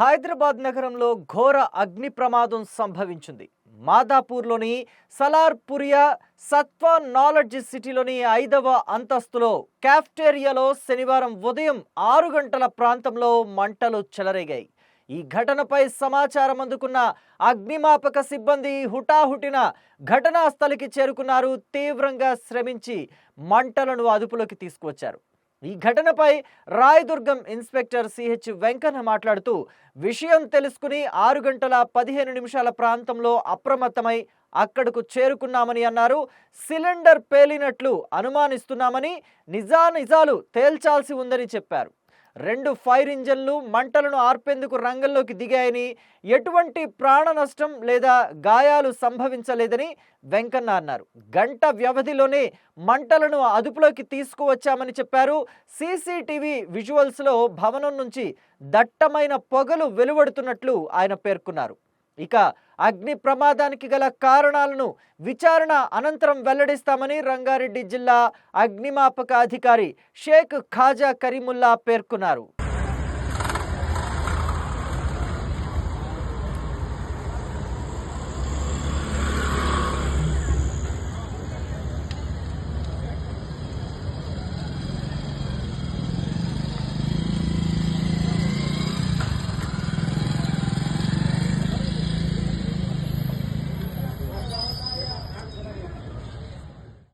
హైదరాబాద్ నగరంలో ఘోర అగ్ని ప్రమాదం సంభవించింది. మాదాపూర్లోని సలార్పురియా సత్వ నాలెడ్జ్ సిటీలోని ఐదవ అంతస్తులో క్యాఫ్టేరియాలో శనివారం ఉదయం ఆరు గంటల ప్రాంతంలో మంటలు చెలరేగాయి. ఈ ఘటనపై సమాచారం అందుకున్న అగ్నిమాపక సిబ్బంది హుటాహుటిన ఘటనా స్థలికి చేరుకున్నారు. తీవ్రంగా శ్రమించి మంటలను అదుపులోకి తీసుకువచ్చారు. ఈ ఘటనపై రాయదుర్గం ఇన్స్పెక్టర్ సిహెచ్ వెంకన్న మాట్లాడుతూ విషయం తెలుసుకుని ఆరు గంటల పదిహేను నిమిషాల ప్రాంతంలో అప్రమత్తమై అక్కడకు చేరుకున్నామని అన్నారు. సిలిండర్ పేలినట్లు అనుమానిస్తున్నామని నిజానిజాలు తేల్చాల్సి ఉందని చెప్పారు. రెండు ఫైర్ ఇంజన్లు మంటలను ఆర్పేందుకు రంగంలోకి దిగాయని ఎటువంటి ప్రాణ నష్టం లేదా గాయాలు సంభవించలేదని వెంకన్న అన్నారు. గంట వ్యవధిలోనే మంటలను అదుపులోకి తీసుకువచ్చామని చెప్పారు. సీసీటీవీ విజువల్స్లో భవనం నుంచి దట్టమైన పొగలు వెలువడుతున్నట్లు ఆయన పేర్కొన్నారు. ఇక అగ్ని ప్రమాదానికి గల కారణాలను విచారణ అనంతరం వెల్లడిస్తామని రంగారెడ్డి జిల్లా అగ్నిమాపక అధికారి షేక్ ఖాజా కరీముల్లా పేర్కొన్నారు.